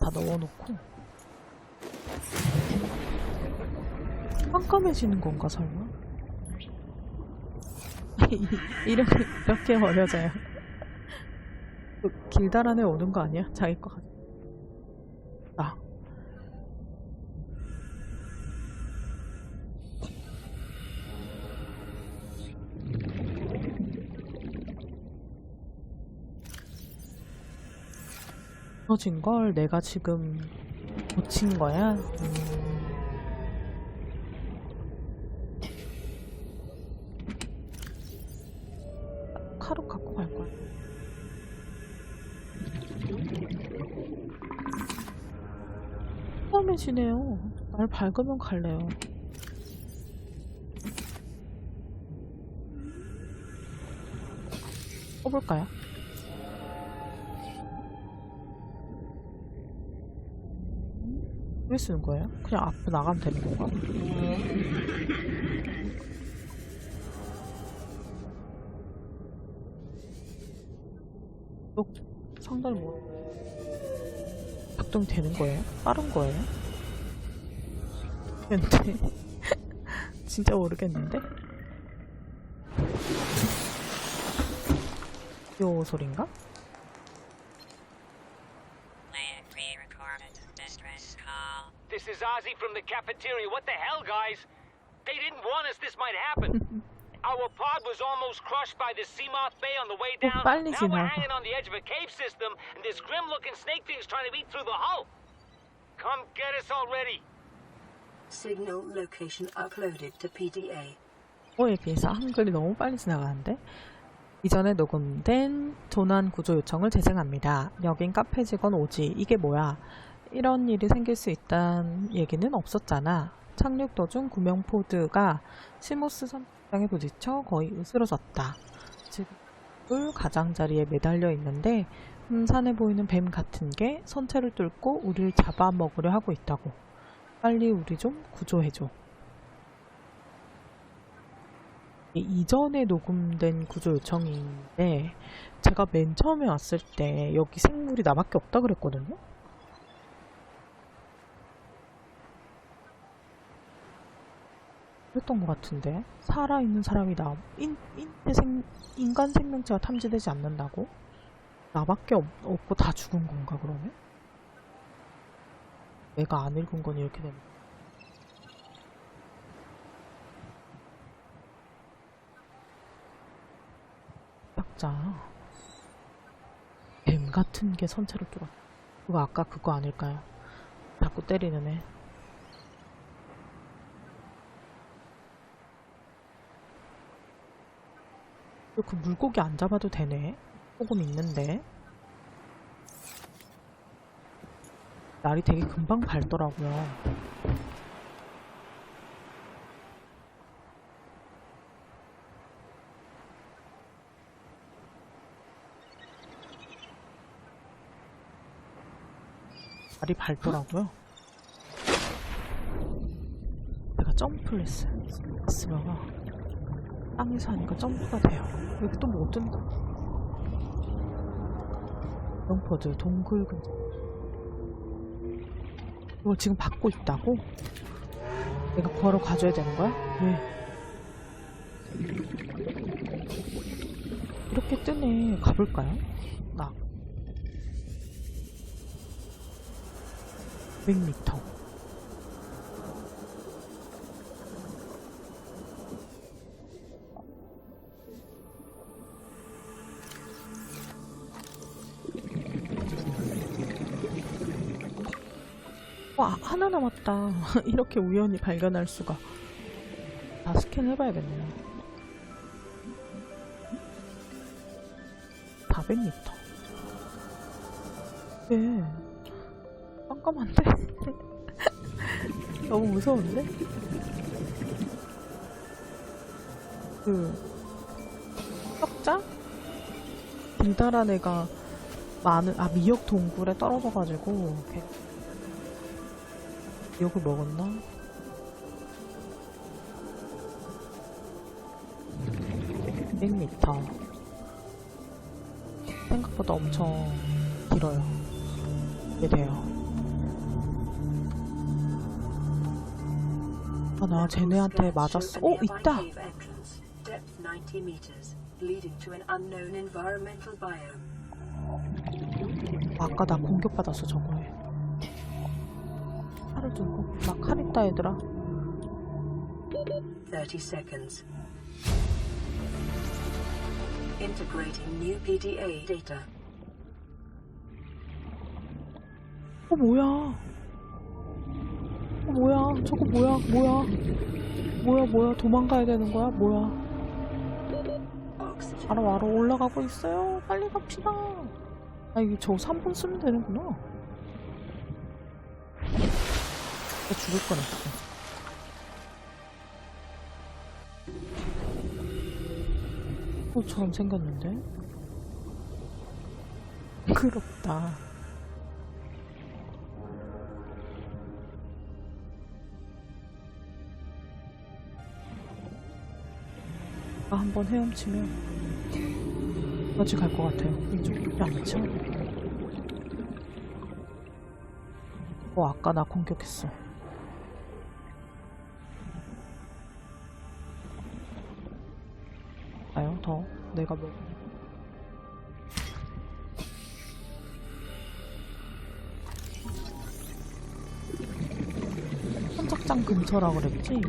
다 넣어놓고 깜깜해지는 건가 설마? 이- 이렇게 이렇게 어려져요. 그 길다란에 오는 거 아니야? 자기 거 같아. 아. 무너진 걸 내가 지금 고친 거야? 음. 카로 갖고 갈 거야. 깜깜해지네요. 날 밝으면 갈래요. 뽑을까요? 왜 쓰는 거예요? 그냥 앞으로 나가면 되는 건가? 또 상단을 뭐 작동이 되는 거예요? 빠른 거예요? 근데 진짜 모르겠는데? 요 소린가? This is Ozzy from the cafeteria. What the hell, guys? They didn't warn us this might happen. Our pod was almost crushed by the Seamoth Bay on the way 꼭 down. Now we're hanging on the edge of a cave system, and this grim-looking snake thing's trying to eat through the hull. Come get us already. Signal location uploaded to PDA. 거에 비해서 한글이 너무 빨리 지나가는데 이전에 녹음된 조난 구조 요청을 재생합니다. 여긴 카페 직원 오지. 이게 뭐야? 이런 일이 생길 수 있다는 얘기는 없었잖아. 착륙 도중 구명 포드가 시모스 선장에 부딪혀 거의 으스러졌다. 지금 물 가장자리에 매달려 있는데 음산해 보이는 뱀 같은 게 선체를 뚫고 우리를 잡아먹으려 하고 있다고. 빨리 우리 좀 구조해줘. 이전에 녹음된 구조 요청인데 제가 맨 처음에 왔을 때 여기 생물이 나밖에 없다 그랬거든요. 그랬던 것 같은데 살아있는 사람이 나 인, 인, 생, 인간 생명체가 탐지되지 않는다고? 나밖에 없, 없고 다 죽은 건가 그러면? 내가 안 읽은 건 이렇게 되는 약자 뱀 같은 게 선체를 뚫어 그거 아까 그거 아닐까요? 자꾸 때리는 애 그 물고기 안 잡아도 되네. 조금 있는데. 날이 되게 금방 밝더라고요. 날이 밝더라고요. 내가 점프를 했, 했으면 땅에서 하니까 점프가 돼요 여기 또뭐 뜬다 영포드 동굴 근처 이걸 지금 받고 있다고? 내가 구하러 가줘야 되는 거야? 왜? 이렇게 뜨네 가볼까요? 나 100m 와 하나 남았다 이렇게 우연히 발견할 수가 다 스캔해봐야겠네요 400m 네 깜깜한데? 너무 무서운데? 그 석자? 길다란 애가 많은 아 미역 동굴에 떨어져가지고 걔미 욕을 먹었 나？1 미터 생각보다 엄청 길어요. 이래요. 아, 나 쟤네한테 맞았어. 오, 있다! 아까 나 공격받았어, 저거. 칼 있다 얘들아. 30 seconds. Integrating new PDA data. 어 뭐야? 어 뭐야? 저거 뭐야? 뭐야? 뭐야 뭐야? 도망가야 되는 거야? 뭐야. 알아 알아 올라가고 있어요. 빨리 갑시다. 아 이게 저 3분 쓰면 되는구나 나 죽을 뻔했어 꽃처럼 생겼는데 부끄럽다 아, 한번 헤엄치면 어찌 갈것 같아요. 이쪽이 않죠? 어, 아까 나 공격했어. 더. 내가 뭐. 선착장 근처라 그랬지?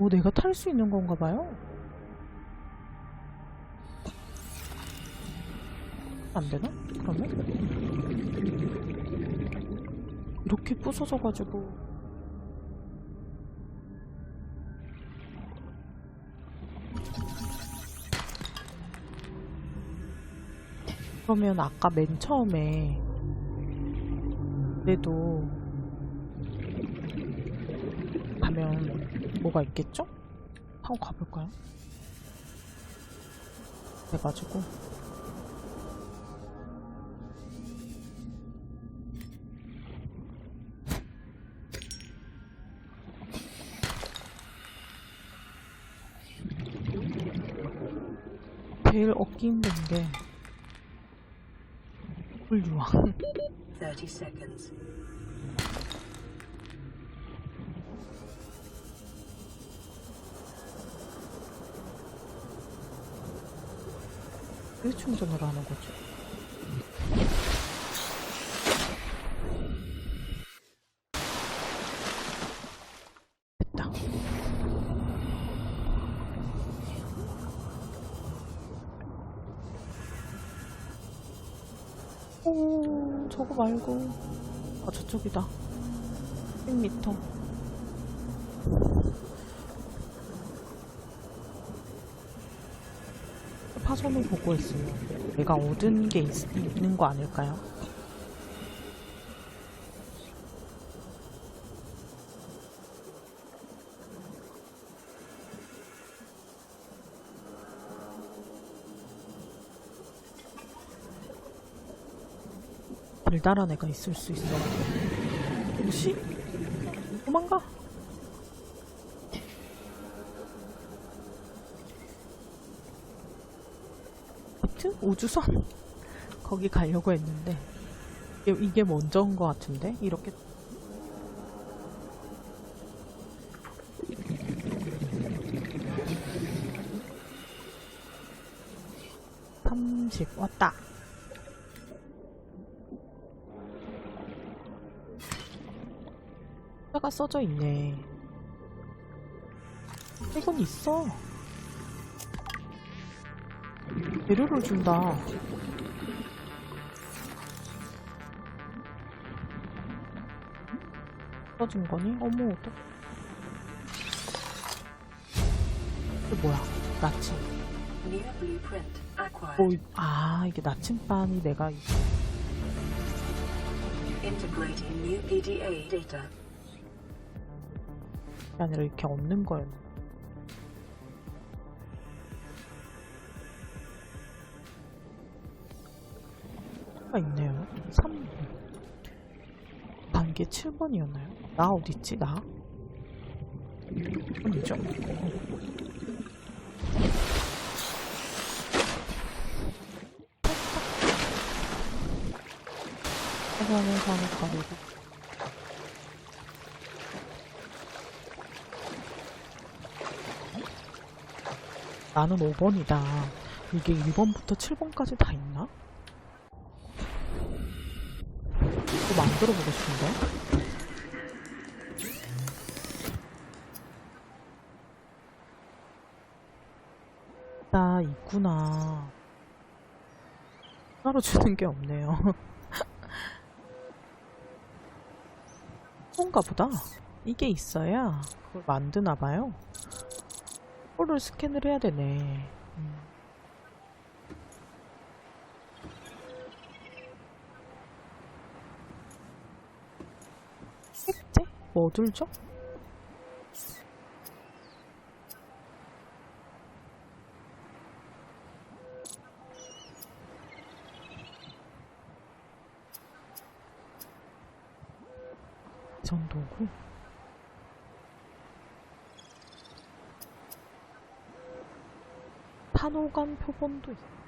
오, 내가 탈 수 있는 건가 봐요? 안 되나? 그러면? 이렇게 부서져가지고. 그러면 아까 맨 처음에 그래도 가면 뭐가 있겠죠? 타고 가볼까요? 해가지고 얻기 힘든 게 꿀유황 30 seconds. 왜 충전을 하는 거죠? 됐다. 오, 저거 말고. 아, 저쪽이다. 100m. 파손을 보고 있어요. 내가 얻은 게 있, 있는 거 아닐까요? 달달한 애가 있을 수 있어. 혹시? 도망가! 하트? 우주선? 거기 가려고 했는데 이게, 이게 먼저인 것 같은데? 이렇게 삼십 왔다 숫자가 써져 있네 이건 있어 재료를 준다. 써진 거니? 어머, 어떡 이게 뭐야? 나침. Acquired. 뭐, 이- 아, 이게 나침반이 내가. 것이 아니라 이렇게 없는 거예요. 뭐가 있네요. 3 단계 7번이었나요? 나 어딨지, 나? 어디죠? 해변을 가는 가리고 나는 5번이다. 이게 1번부터 7번까지 다 있나? 이거 만들어 보고 싶은데? 나 있구나. 따로 주는 게 없네요. 그런가 보다. 이게 있어야 그걸 만드나 봐요. 코를 스캔을 해야 되네. 음. 색제? 뭐 들죠? 전도구? 탄호감 표본도 있어.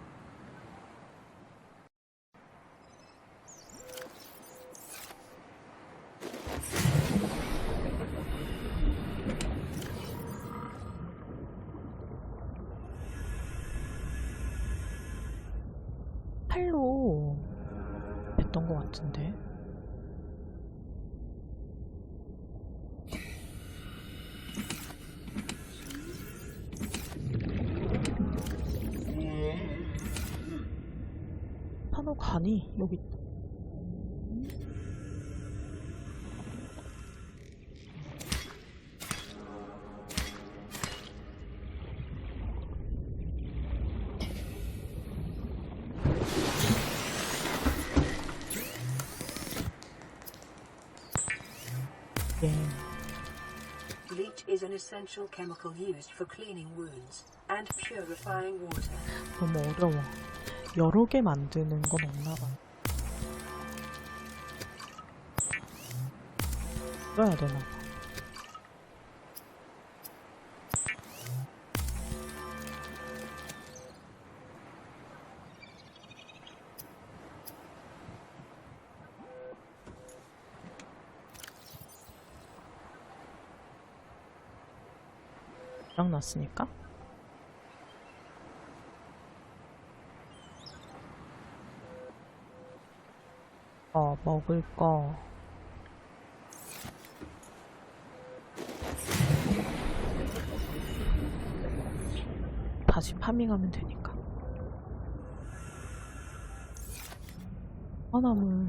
탄호관이 여기 있다. 예. Bleach is an essential chemical used for cleaning wounds and purifying water. 너무 어려워. 여러 개 만드는 건 없나 봐. 써야 되나 봐. 났으니까 어, 먹을 거. 다시 파밍하면 되니까. 하나물.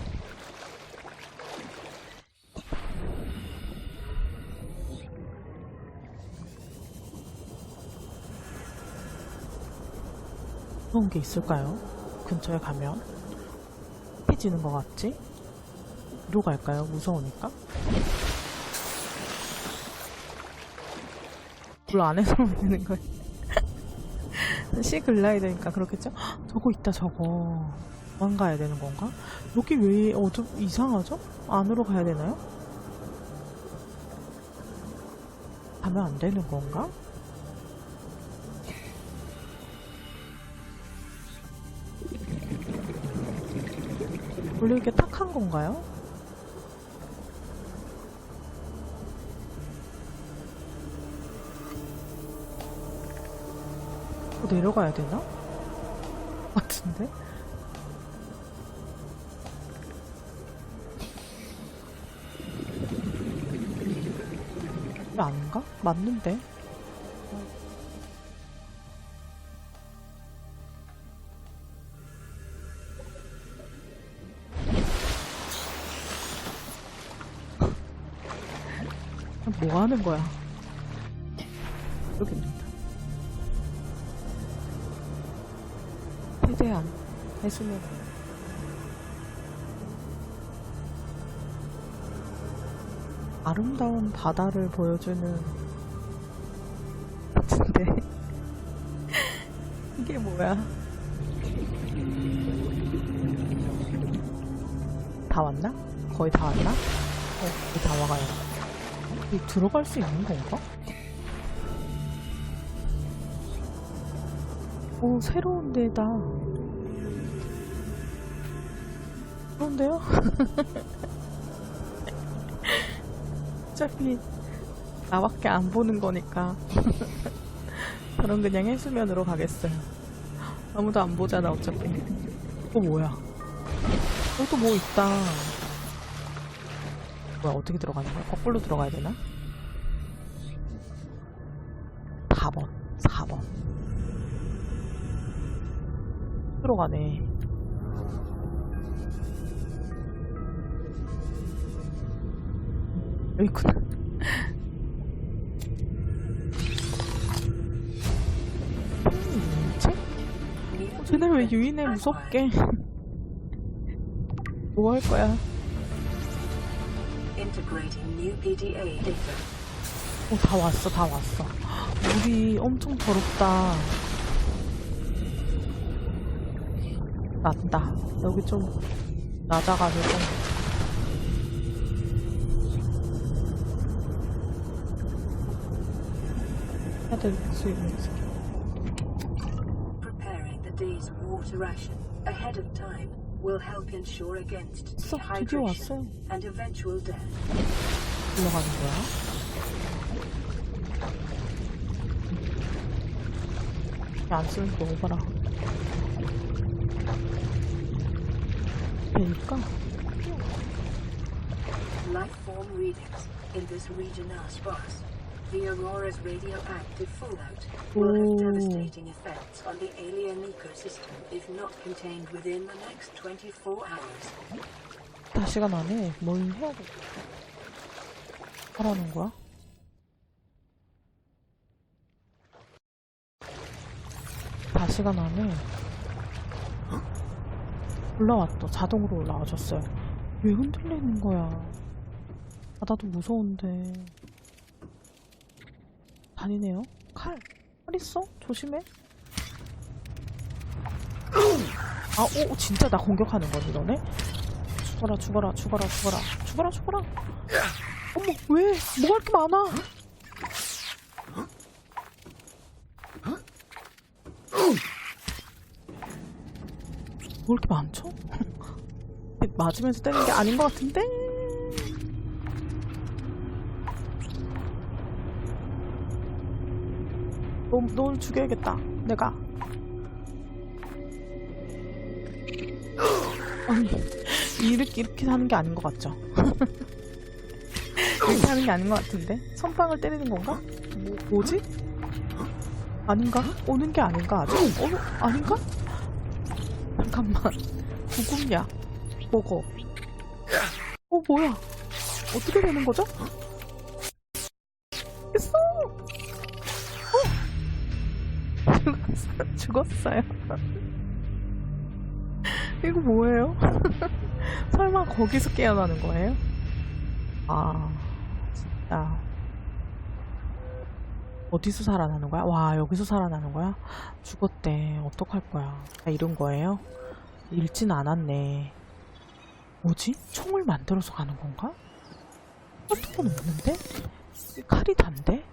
그런 게 있을까요? 근처에 가면 피지는 것 같지? 뒤로 갈까요? 무서우니까? 물 안에서 되는 거예요. 시 글라이드니까 그렇겠죠? 헉, 저거 있다 저거 도망가야 되는 건가? 여기 왜 어두 이상하죠? 안으로 가야 되나요? 가면 안 되는 건가? 원래 이게 탁한 건가요? 더 내려가야 되나? 같은데? 이게 아닌가? 맞는데? 뭐 하는 거야? 여기입니다. 최대한 해수면 아름다운 바다를 보여주는 같은데 이게 뭐야? 다 왔나? 거의 다 왔나? 어, 거의 다 와가요. 이 들어갈 수 있는 건가? 오, 새로운 데다. 그런데요? 어차피 나밖에 안 보는 거니까. 저는 그냥 해수면으로 가겠어요. 아무도 안 보잖아, 어차피. 어, 뭐야. 여기도 뭐 있다. 뭐야, 어떻게 들어가는 거야? 거꾸로 들어가야 되나? 4번, 4번. 들어가네. 여기 있구나. 음, 쟤네 왜 유인해. 무섭게 뭐 할 거야 Integrating new PDA data. 어, 다 왔어 다 왔어 물이 엄청 더럽다 낮다 여기 좀 낮아가지고 해야 될수 있는 스킬 Preparing the day's water ration ahead of time will help ensure against 왔어 드디어 왔어요 dehydration and eventual death. 올라가는 거야 안 쓰는 거 오바라 그러니까 Life form readings in this region are sparse. The Aurora's radioactive fallout will have devastating effects on the alien ecosystem if not contained within the next 24 hours. 다 시간 안에 뭘 해야 돼? 하라는 거야? 다 시간 안에 올라왔다. 자동으로 올라와줬어요. 왜 흔들리는 거야? 바다도 무서운데. 다니네요. 칼. 칼 있어? 조심해. 아, 오, 진짜 나 공격하는 거니, 너네? 죽어라 죽어라 죽어라 죽어라 죽어라 죽어라 어머 왜 뭐가 이렇게 많아 뭐 이렇게 많죠? 맞으면서 때리는 게 아닌 것 같은데 너, 널 죽여야겠다 내가 아니 이렇게 이렇게 하는 게 아닌 것 같죠? 이렇게 하는 게 아닌 것 같은데 선빵을 때리는 건가? 뭐, 뭐지? 아닌가? 오는 게 아닌가 아직? 어? 아닌가? 잠깐만 구급약 먹어 어 뭐야 어떻게 되는 거죠? 죽었어요 이거 뭐예요? 설마 거기서 깨어나는 거예요? 아, 진짜. 어디서 살아나는 거야? 와, 여기서 살아나는 거야? 죽었대. 어떡할 거야? 아, 이런 거예요? 잃진 않았네. 뭐지? 총을 만들어서 가는 건가? 건 없는데? 이 칼이 단데?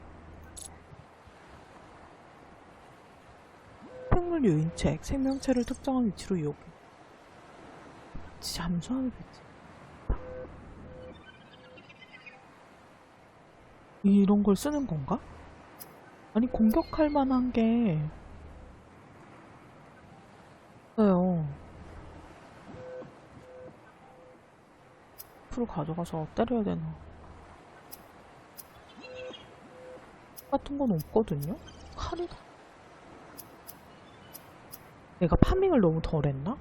생물 유인책, 생명체를 특정한 위치로 이용. 잠수하겠지. 이런 걸 쓰는 건가? 아니 공격할 만한 게 없어요. 풀 가져가서 때려야 되나? 같은 건 없거든요? 칼이다. 내가 파밍을 너무 덜 했나?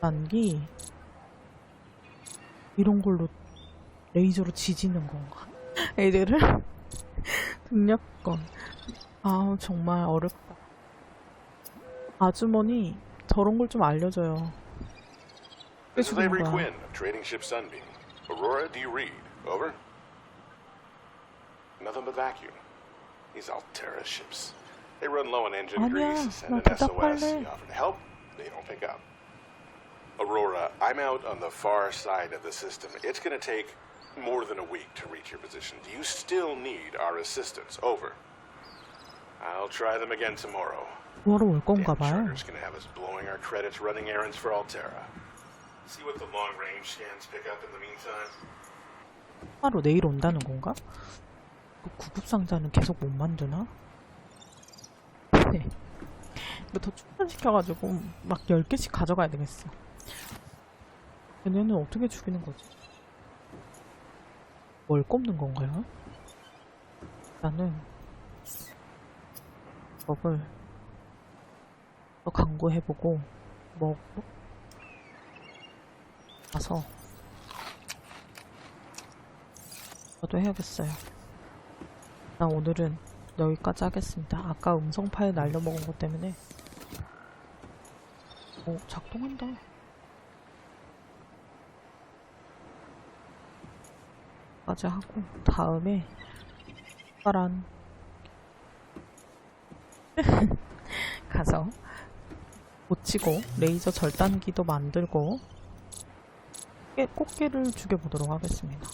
단기 이런 걸로 레이저로 지지는 건가? 애들을? 등력건. 아 정말 어렵다. 아주머니 저런 걸 좀 알려줘요. 왜 Avery 거야? Aurora D. Reed. Over. Nothing but vacuum. These Altera ships. They run low on engine 아니야, grease. Send 나 an SOS. 대답할래. You offer to help. They don't pick up. Aurora, I'm out on the far side of the system. It's going to take more than a week to reach your position. Do you still need our assistance? Over. I'll try them again tomorrow. 뭐하러 올 건가 Damn 봐요. charter's gonna have us blowing our credits running errands for Altera. See what the long range scans pick up in the meantime. 하루 내일 온다는 건가? 그 구급 상자는 계속 못 만드나? 네. 이거 더 충전시켜가지고 막 10개씩 가져가야 되겠어. 얘네는 어떻게 죽이는 거지? 뭘 꼽는 건가요? 나는 법을 또 강구해보고 먹고 가서 저도 해야겠어요. 나 오늘은 여기까지 하겠습니다. 아까 음성 파일 날려먹은 것 때문에 오 작동한다. 까지 하고 다음에 파란 가서 고치고 레이저 절단기도 만들고 꽃게- 꽃게를 죽여보도록 하겠습니다.